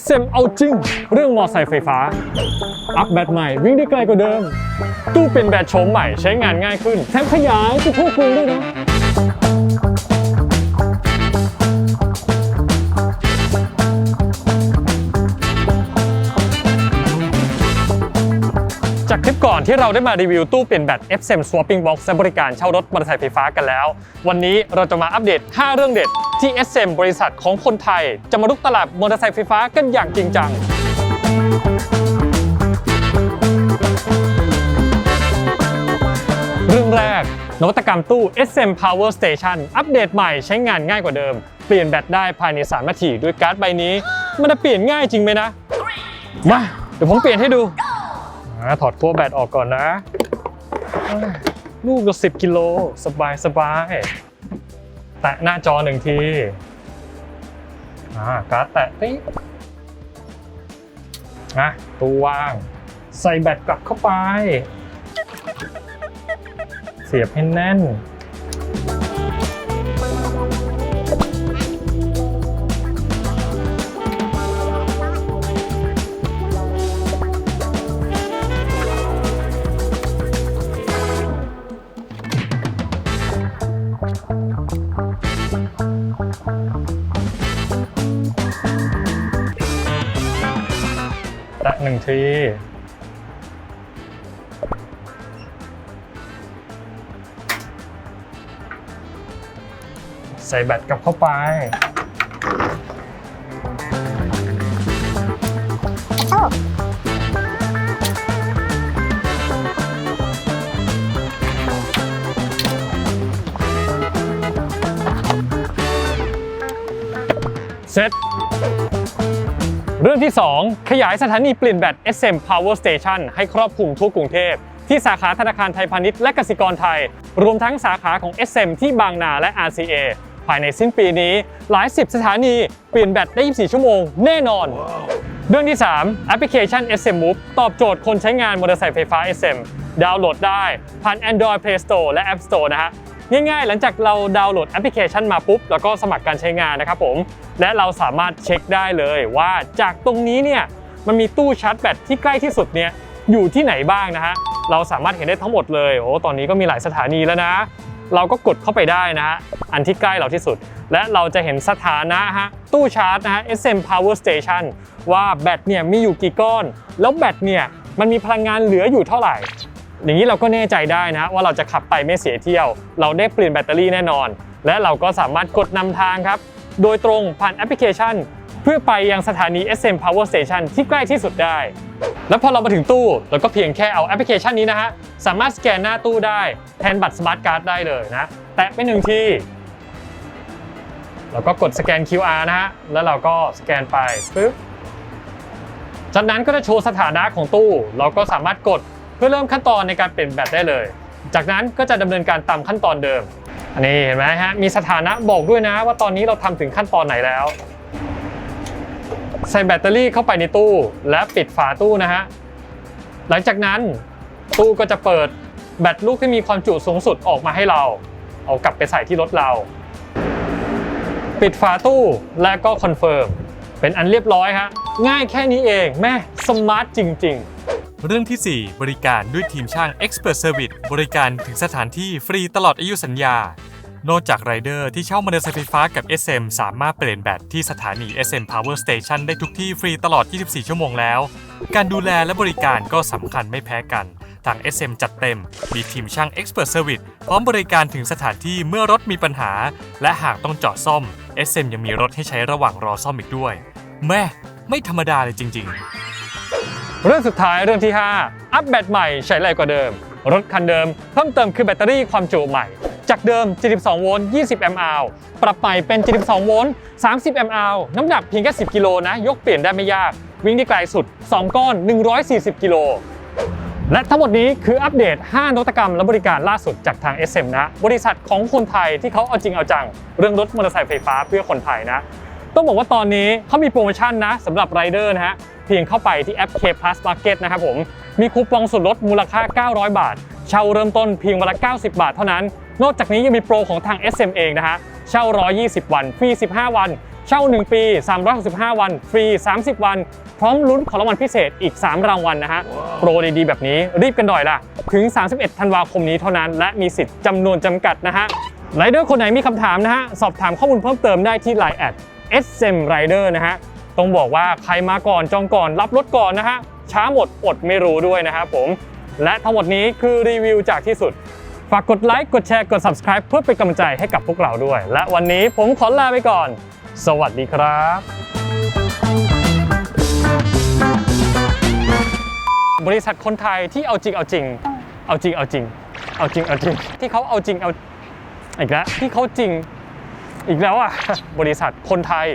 SM เอาจริง เรื่องมอไซค์ไฟฟ้า อัพแบตใหม่วิ่งได้ไกลกว่าเดิม ตู้เป็นแบตโฉมใหม่ใช้งานง่ายขึ้น แถมขยายไปทั่วกรุงด้วยนะ ที่เราได้มารีวิวตู้เปลี่ยนแบต FSM Swapping Box และบริการเช่ารถมอเตอร์ไซค์ไฟฟ้ากันแล้ว วันนี้เราจะมาอัปเดต 5 เรื่องเด็ด ที่ SM บริษัทของคนไทย จะมาลุกตลาดมอเตอร์ไซค์ไฟฟ้ากันอย่างจริงจังเรื่องแรกนวัตกรรมตู้ SM Power Station อัปเดตใหม่ใช้งานง่ายกว่าเดิม เปลี่ยนแบตได้ภายใน 3 นาทีด้วยการ์ดใบนี้ มันจะเปลี่ยนง่ายจริงไหมนะ มา เดี๋ยวผมเปลี่ยนให้ดู ถอดขั้วแบตออกก่อนนะ ลูกละสิบกิโลสบายสบายแตะหน้าจอหนึ่งทีอ่าการ์ดแตะติ๊นะตัววาง ใส่แบตกลับเข้าไป เสียบให้แน่น ตักหนึ่งทีใส่แบตกลับเข้าไป เรื่องที่ 2 ขยายสถานีเปลี่ยนแบต SM Power Station ให้ครอบคลุมทั่วกรุงเทพ ที่สาขาธนาคารไทยพาณิชย์และกสิกรไทย รวมทั้งสาขาของ SM ที่บางนาและ RCA ภายในสิ้นปีนี้หลายสิบสถานีเปลี่ยนแบตได้ 24 ชั่วโมงแน่นอน เรื่องที่ 3 แอปพลิเคชัน SM Move ตอบโจทย์คนใช้งานมอเตอร์ไซค์ไฟฟ้า SM ดาวน์โหลดได้ผ่าน Android Play Store และ App Store นะฮะ ง่ายๆ หลังจากเราดาวน์โหลดแอปพลิเคชันมาปุ๊บแล้วก็สมัครการใช้งานนะครับผม และเราสามารถเช็คได้เลยว่าจากตรงนี้เนี่ยมันมีตู้ชาร์จแบตที่ใกล้ที่สุดเนี่ยอยู่ที่ไหนบ้างนะฮะเราสามารถเห็นได้ทั้งหมดเลยโอ้ตอนนี้ก็มีหลายสถานีแล้วนะ เราก็กดเข้าไปได้นะฮะอันที่ใกล้เราที่สุด และเราจะเห็นสถานะฮะตู้ชาร์จนะฮะ SM Power Station ว่าแบตเนี่ยมีอยู่กี่ก้อน แล้วแบตเนี่ยมันมีพลังงานเหลืออยู่เท่าไหร่ อย่างนี้เราก็แน่ใจได้นะว่าเราจะขับไปไม่เสียเที่ยว เราได้เปลี่ยนแบตเตอรี่แน่นอน และเราก็สามารถกดนำทางครับ โดยตรงผ่านแอปพลิเคชัน เพื่อไปยังสถานี SM Power Station ที่ใกล้ที่สุดได้ แล้วพอเรามาถึงตู้เราก็เพียงแค่เอาแอปพลิเคชันนี้นะฮะสามารถสแกนหน้าตู้ได้แทนบัตรสมาร์ทการ์ดได้เลยนะแตะไปหนึ่งทีแล้วก็กดสแกน QR นะฮะ แล้วเราก็สแกนไปปึ๊บ จากนั้นก็จะโชว์สถานะของตู้ เราก็สามารถกด พื่อเริ่มขั้นตอนในการเปลี่ยนแบตได้เลย จากนั้นก็จะดำเนินการตามขั้นตอนเดิม อันนี้เห็นไหมฮะมีสถานะบอกด้วยนะ ว่าตอนนี้เราทำถึงขั้นตอนไหนแล้ว ใส่แบตเตอรี่เข้าไปในตู้ และปิดฝาตู้นะฮะหลังจากนั้นตู้ก็จะเปิดแบตลูกที่มีความจุสูงสุดออกมาให้เรา เอากลับไปใส่ที่รถเรา ปิดฝาตู้และก็คอนเฟิร์มเป็นอันเรียบร้อยฮะง่ายแค่นี้เองแม่สมาร์ทจริง ๆ เรื่องที่ 4 บริการด้วยทีมช่าง Expert Service บริการถึงสถานที่ฟรีตลอดอายุสัญญา นอกจากไรเดอร์ที่เช่ามอเตอร์ไซค์ไฟฟ้ากับ SM สามารถเปลี่ยนแบตที่สถานี SM Power Station ได้ทุกที่ฟรีตลอด 24 ชั่วโมงแล้ว การดูแลและบริการก็สำคัญไม่แพ้กัน ทาง SM จัดเต็ม มีทีมช่าง Expert Service พร้อมบริการถึงสถานที่เมื่อรถมีปัญหา และหากต้องเจาะซ่อม SM ยังมีรถให้ใช้ระหว่างรอซ่อมอีกด้วย แม่ ไม่ธรรมดาเลยจริง ๆ เรื่องสุดท้ายเรื่องที่ 5 อัปแบตใหม่ใช้แรงกว่าเดิม รถคันเดิมเพิ่มเติมคือแบตเตอรี่ความจุใหม่ จากเดิม 72 โวลต์ 20 แอมป์อาวปรับใหม่เป็น 72 โวลต์ 30 แอมป์อาวน้ำหนักเพียงแค่ 10 กิโลนะ ยกเปลี่ยนได้ไม่ยาก วิ่งได้ไกลสุด 2 ก้อน 140 กิโลและทั้งหมดนี้คืออัปเดต 5 นวัตกรรมและบริการล่าสุดจากทาง SM นะ บริษัทของคนไทยที่เขาเอาจริงเอาจัง เรื่องรถมอเตอร์ไซค์ไฟฟ้าเพื่อคนไทยนะ ต้องบอกว่าตอนนี้เขามีโปรโมชั่นนะสำหรับไรเดอร์นะฮะ เพียงเข้าไปที่แอป K Plus Market นะครับผม มีคูปองส่วนลดมูลค่า 900 บาท เช่าเริ่มต้นเพียงวันละ 90 บาทเท่านั้น นอกจากนี้ยังมีโปรของทาง SM เองนะฮะ เช่า 120 วัน ฟรี 15 วัน เช่า 1 ปี 365 วัน ฟรี 30 วัน พร้อมลุ้นของรางวัลพิเศษอีก 3 รางวัลนะฮะ โปรดีๆแบบนี้รีบกันหน่อยล่ะ ถึง 31 ธันวาคมนี้เท่านั้น และมีสิทธิ์จำนวนจำกัดนะฮะไรเดอร์คนไหนมีคำถามนะฮะ สอบถามข้อมูลเพิ่มเติมได้ที่ Line แอด SM Rider นะฮะ ต้องบอกว่าใครมาก่อนจองก่อนรับรถก่อนนะฮะช้าหมดอดไม่รู้ด้วยนะครับผม และทั้งหมดนี้คือรีวิวจากที่สุด ฝากกดไลค์กดแชร์กด subscribe เพื่อเป็นกำลังใจให้กับพวกเราด้วย และวันนี้ผมขอลาไปก่อน สวัสดีครับบริษัทคนไทยที่เอาจริงเอาจริง เอาจริงเอาจริง เอาจริงเอาจริง ที่เขาเอาจริงเอาอีกแล้วที่เขาจริงอีกแล้วอะบริษัทคนไทย